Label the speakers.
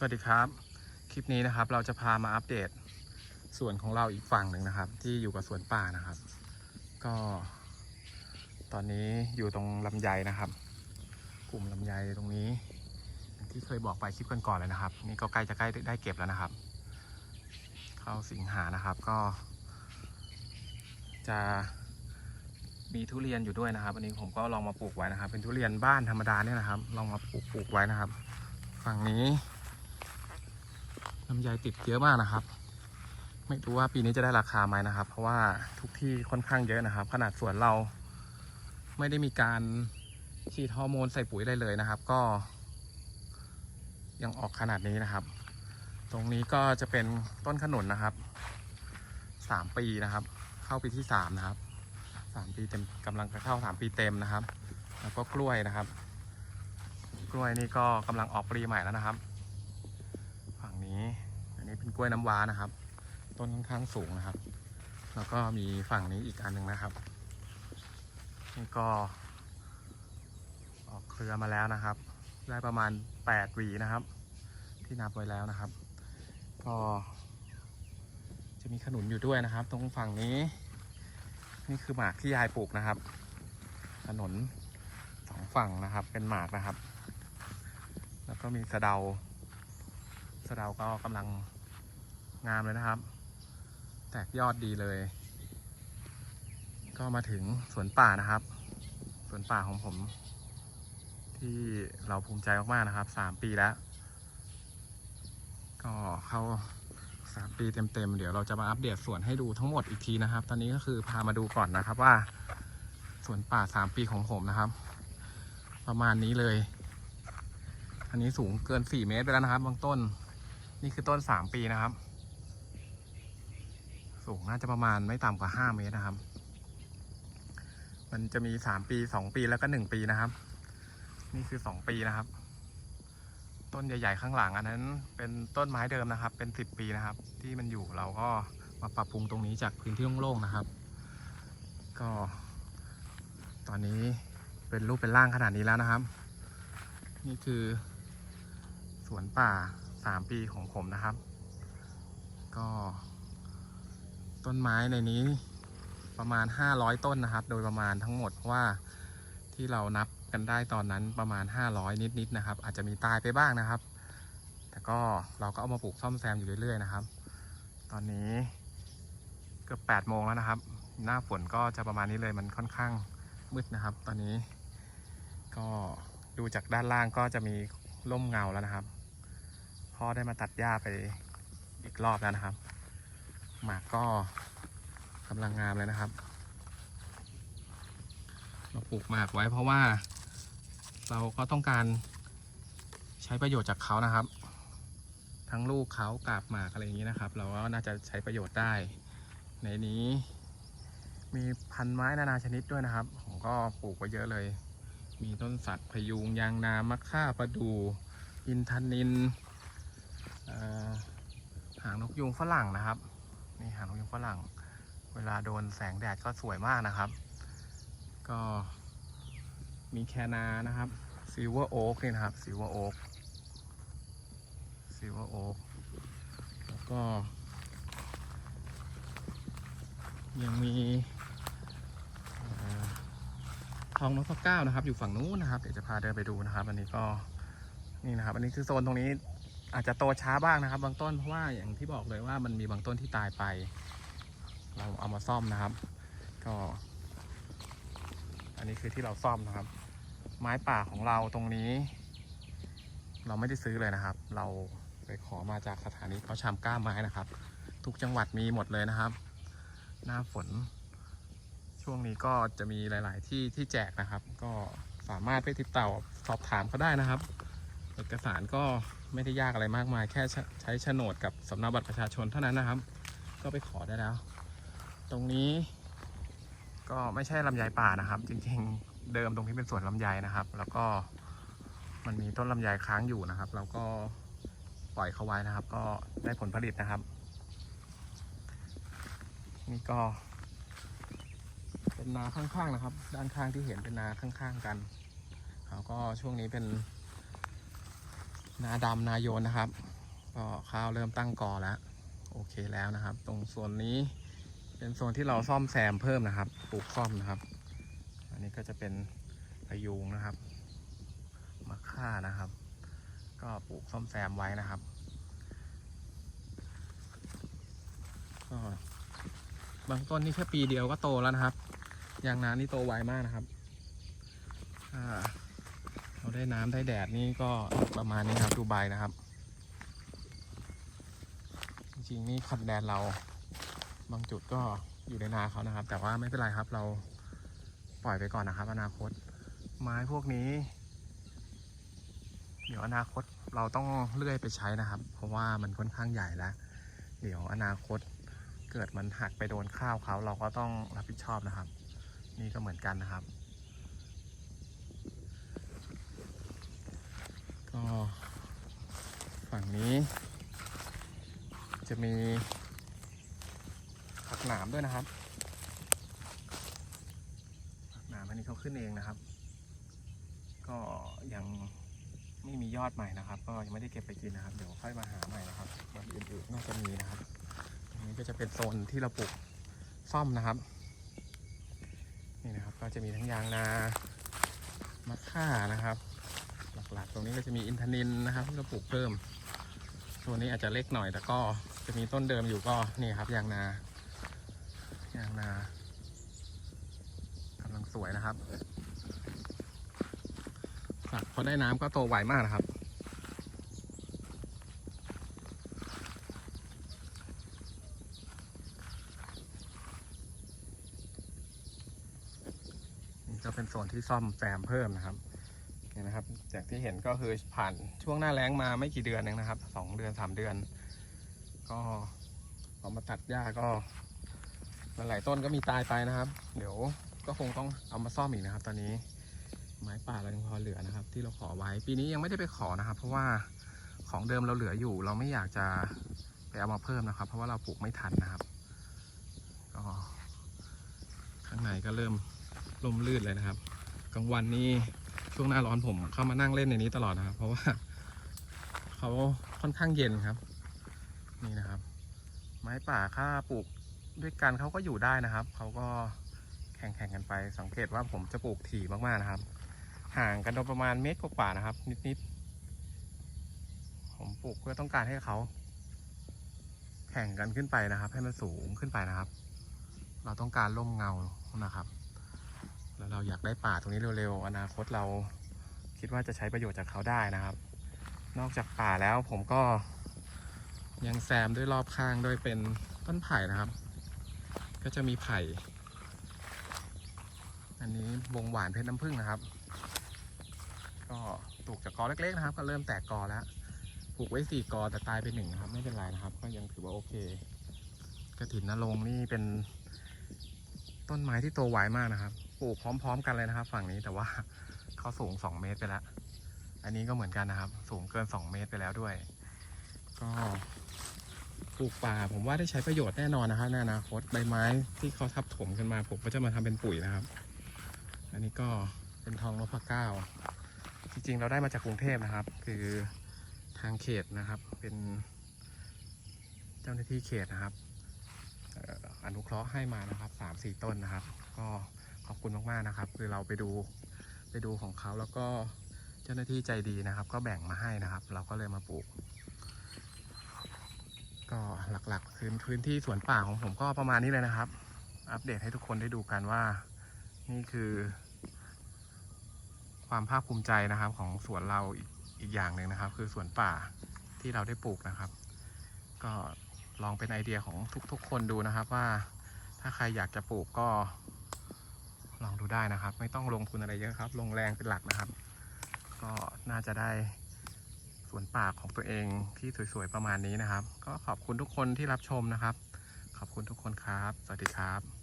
Speaker 1: สวัสดีครับ คลิปนี้นะครับเราจะพามาอัปเดตส่วนของเราอีกฝั่งหนึ่งนะครับ ที่อยู่กับสวนป่านะครับ ก็ ตอนนี้อยู่ตรงลำไยนะครับ กลุ่มลำไยตรงนี้ ที่เคยบอกไปคลิปก่อนๆเลยนะครับ นี่ก็ใกล้จะใกล้ได้เก็บแล้วนะครับ เข้าสิงหานะครับก็ จะมีทุเรียนอยู่ด้วยนะครับอันนี้ผมก็ลองมาปลูกไว้นะครับ เป็นทุเรียนบ้านธรรมดาเนี่ยนะครับ ลองมาปลูกปลูกไว้นะครับ ฝั่งนี้ ลำไยติดเยอะมากนะครับ ไม่รู้ว่าปีนี้จะได้ราคาไหมนะครับ เพราะว่าทุกที่ค่อนข้างเยอะนะครับ ขนาดสวนเราไม่ได้มีการฉีดฮอร์โมนใส่ปุ๋ยอะไรเลยนะครับ ก็ ยังออกขนาดนี้นะครับ ตรงนี้ก็จะเป็นต้นขนุนนะครับสามปีนะครับ เข้าปีที่สามนะครับสามปีเต็มกำลังจะเข้าสามปีเต็มนะครับ แล้วก็กล้วยนะครับ กล้วยนี่ก็กำลังออกปลีใหม่แล้วนะครับ เป็นกล้วยน้ำว้านะครับ ต้นค่อนข้างสูงนะครับ แล้วก็มีฝั่งนี้อีกอันหนึ่งนะครับนี่ก็ออกเครือมาแล้วนะครับ ได้ประมาณ8หวีนะครับ ที่นับไว้แล้วนะครับ ก็จะมีขนุนอยู่ด้วยนะครับ ตรงฝั่งนี้ นี่คือหมากที่ยายปลูกนะครับ ถนนสองฝั่งนะครับ เป็นหมากนะครับ แล้วก็มีสะเดาสะเดาก็กำลัง งามเลยนะครับ แตกยอดดีเลย ก็มาถึงสวนป่านะครับ สวนป่าของผม ที่เราภูมิใจมากๆนะครับสามปีแล้ว ก็เข้าสามปีเต็มๆ เดี๋ยวเราจะมาอัปเดตสวนให้ดูทั้งหมดอีกทีนะครับ ตอนนี้ก็คือพามาดูก่อนนะครับว่าสวนป่าสามปีของผมนะครับ ประมาณนี้เลย อันนี้สูงเกินสี่เมตรไปแล้วนะครับบางต้น นี่คือต้นสามปีนะครับ สูงน่าจะประมาณไม่ต่ำกว่าห้าเมตรนะครับ มันจะมีสามปีสองปีแล้วก็หนึ่งปีนะครับ นี่คือสองปีนะครับ ต้นใหญ่ ๆ ข้างหลังอันนั้น เป็นต้นไม้เดิมนะครับ เป็นสิบปีนะครับ ที่มันอยู่เราก็มาปรับปรุงตรงนี้จากพื้นที่โล่งๆนะครับ ก็ ตอนนี้เป็นรูปเป็นร่างขนาดนี้แล้วนะครับ นี่คือสวนป่าสามปีของผมนะครับ ก็ ต้นไม้ในนี้ประมาณ 500 ต้นนะครับ โดยประมาณทั้งหมดเพราะว่าที่เรานับกันได้ตอนนั้นประมาณ 500 นิดๆนะครับ อาจจะมีตายไปบ้างนะครับ แต่ก็เราก็เอามาปลูกซ่อมแซมอยู่เรื่อยๆนะครับ ตอนนี้เกือบ8โมงแล้วนะครับ หน้าฝนก็จะประมาณนี้เลยมันค่อนข้างมืดนะครับ ตอนนี้ ก็ดูจากด้านล่างก็จะมีร่มเงาแล้วนะครับพ่อได้มาตัดหญ้าไปอีกรอบแล้วนะครับ หมากก็กำลังงามเลยนะครับ เราปลูกหมากไว้เพราะว่า เราก็ต้องการใช้ประโยชน์จากเขานะครับ ทั้งลูกเขากาบหมากอะไรอย่างนี้นะครับ เราก็น่าจะใช้ประโยชน์ได้ ในนี้ มีพันไม้นานาชนิดด้วยนะครับ ผมก็ปลูกไว้เยอะเลย มีต้นสักพยุงยางนามะค่าประดูอินทนินหางนกยุงฝรั่งนะครับ นี่หางนกยุงฝรั่ง เวลาโดนแสงแดดก็สวยมากนะครับ ก็มีแคนานะครับซิลเวอร์โอ๊กนี่นะครับซิลเวอร์โอ๊กซิลเวอร์โอ๊กแล้วก็ ยังมีทองนพเก้านะครับ อยู่ฝั่งนู้นนะครับ เดี๋ยวจะพาเดินไปดูนะครับ อันนี้ก็นี่นะครับ อันนี้คือโซนตรงนี้ อาจจะโตช้าบ้างนะครับ บางต้นเพราะว่าอย่างที่บอกเลยว่ามันมีบางต้นที่ตายไป เราเอามาซ่อมนะครับ ก็ อันนี้คือที่เราซ่อมนะครับ ไม้ป่าของเราตรงนี้ เราไม่ได้ซื้อเลยนะครับ เราไปขอมาจากสถานีเขาชามก้าไม้นะครับ ทุกจังหวัดมีหมดเลยนะครับ หน้าฝน ช่วงนี้ก็จะมีหลาย ๆ ที่ที่แจกนะครับ ก็สามารถไปติดต่อสอบถามเขาได้นะครับ เอกสารก็ไม่ได้ยากอะไรมากมาย แค่ใช้โฉนดกับสำเนาบัตรประชาชนเท่านั้นนะครับ ก็ไปขอได้แล้ว ตรงนี้ ก็ไม่ใช่ลำไยป่านะครับ จริงๆเดิมตรงที่เป็นสวนลำไยนะครับ แล้วก็มันมีต้นลำไยค้างอยู่นะครับ เราก็ปล่อยเขาไว้นะครับ ก็ได้ผลผลิตนะครับ นี่ก็ เป็นนาข้างๆนะครับ ด้านข้างที่เห็นเป็นนาข้างๆกันแล้วก็ช่วงนี้เป็น นาดำนาโยนนะครับก็ข้าวเริ่มตั้งกอแล้ว โอเคแล้วนะครับ ตรงส่วนนี้เป็นโซนที่เราซ่อมแซมเพิ่มนะครับปลูกซ่อมนะครับ อันนี้ก็จะเป็นพยูงนะครับมะค่านะครับ ก็ปลูกซ่อมแซมไว้นะครับก็บางต้นนี่แค่ปีเดียวก็โตแล้วนะครับยางนานี่โตไวมากนะครับถ้า เราได้น้ำได้แดดนี่ก็ประมาณนี้ครับดูใบนะครับ จริงๆนี่คอนแดนเราบางจุดก็อยู่ในนาเขานะครับ แต่ว่าไม่เป็นไรครับ เราปล่อยไปก่อนนะครับ อนาคต ไม้พวกนี้ เดี๋ยวอนาคตเราต้องเลื่อยไปใช้นะครับ เพราะว่ามันค่อนข้างใหญ่แล้ว เดี๋ยวอนาคตเกิดมันหักไปโดนข้าวเขาเราก็ต้องรับผิดชอบนะครับ นี่ก็เหมือนกันนะครับ ก็ฝั่งนี้ จะมีผักหนามด้วยนะครับผักหนามอันนี้เขาขึ้นเองนะครับ ก็ยังไม่มียอดใหม่นะครับ ก็ยังไม่ได้เก็บไปกินนะครับ เดี๋ยวค่อยมาหาใหม่นะครับวันอื่นๆน่าจะมีนะครับอันนี้ก็จะเป็นโซนที่เราปลูกซ่อมนะครับ นี่นะครับก็จะมีทั้งยางนามะค่านะครับ หลักๆ ตรงนี้ก็จะมีอินทนินนะครับที่เราปลูกเพิ่มตัวนี้อาจจะเล็กหน่อย แต่ก็จะมีต้นเดิมอยู่ก็นี่ครับยางนายางนากำลังสวยนะครับฝักพอได้น้ำก็โตไวมากนะครับนี่ก็เป็นโซนที่ซ่อมแซมเพิ่มนะครับ เนี่ยนะครับ จากที่เห็นก็คือผ่านช่วงหน้าแล้งมาไม่กี่เดือนเองนะครับสองเดือนสามเดือน ก็พอมาตัดหญ้าก็หลายต้นก็มีตายไปนะครับ เดี๋ยวก็คงต้องเอามาซ่อมอีกนะครับ ตอนนี้ไม้ป่าเรายังพอเหลือนะครับ ที่เราขอไว้ปีนี้ยังไม่ได้ไปขอนะครับ เพราะว่าของเดิมเราเหลืออยู่ เราไม่อยากจะไปเอามาเพิ่มนะครับ เพราะว่าเราปลูกไม่ทันนะครับก็ข้างในก็เริ่มลมลื่นเลยนะครับกลางวันนี่ ช่วงหน้าร้อนผมเข้ามานั่งเล่นในนี้ตลอดนะครับ เพราะว่าเขาค่อนข้างเย็นครับ นี่นะครับ ไม้ป่าค่าปลูกด้วยกันเขาก็อยู่ได้นะครับเขาก็แข่งแข่งกันไป สังเกตว่าผมจะปลูกถี่มากๆนะครับ ห่างกันโดยประมาณเมตรกว่าๆนะครับ นิดๆผมปลูกเพื่อต้องการให้เขาแข่งกันขึ้นไปนะครับ ให้มันสูงขึ้นไปนะครับ เราต้องการร่มเงานะครับ แล้วเราอยากได้ป่าตรงนี้เร็วๆ อนาคตเราคิดว่าจะใช้ประโยชน์จากเขาได้นะครับ นอกจากป่าแล้วผมก็ยังแซมด้วยรอบข้างด้วยเป็นต้นไผ่นะครับ ก็จะมีไผ่ อันนี้วงหวานเพชรน้ำผึ้งนะครับ ก็ปลูกจากกอเล็กๆนะครับ ก็เริ่มแตกกอแล้วปลูกไว้สี่กอแต่ตายไปหนึ่งนะครับ ไม่เป็นไรนะครับ ก็ยังถือว่าโอเคกระถินนรงนี่เป็นต้นไม้ที่โตไวมากนะครับ ปลูกพร้อม ๆ กันเลยนะครับ ฝั่งนี้แต่ว่าเขาสูง2เมตรไปแล้ว อันนี้ก็เหมือนกันนะครับ สูงเกิน2เมตรไปแล้วด้วย ก็ปลูกป่าผมว่าได้ใช้ประโยชน์แน่นอนนะครับในอนาคตใบไม้ที่เขาทับถมกันมาผมก็จะมาทำเป็นปุ๋ยนะครับ อันนี้ก็เป็นทองนพเก้า จริงๆ เราได้มาจากกรุงเทพนะครับ คือทางเขตนะครับ เป็นเจ้าหน้าที่เขตนะครับอนุเคราะห์ให้มานะครับสามสี่ต้นนะครับ ก็ ขอบคุณมากๆนะครับ คือเราไปดูไปดูของเขาแล้วก็เจ้าหน้าที่ใจดีนะครับ ก็แบ่งมาให้นะครับ เราก็เลยมาปลูก ก็หลักๆพื้นพื้นที่สวนป่าของผมก็ประมาณนี้เลยนะครับ อัปเดตให้ทุกคนได้ดูกันว่า นี่คือ ความภาคภูมิใจนะครับ ของสวนเราออีกอย่างหนึ่งนะครับ คือสวนป่าที่เราได้ปลูกนะครับ ก็ลองเป็นไอเดียของทุกๆ คนดูนะครับว่าถ้าใครอยากจะปลูกก็ ลองดูได้นะครับ ไม่ต้องลงทุนอะไรเยอะครับ ลงแรงเป็นหลักนะครับ ก็น่าจะได้สวนป่าของตัวเองที่สวยๆประมาณนี้นะครับ ก็ขอบคุณทุกคนที่รับชมนะครับ ขอบคุณทุกคนครับ สวัสดีครับ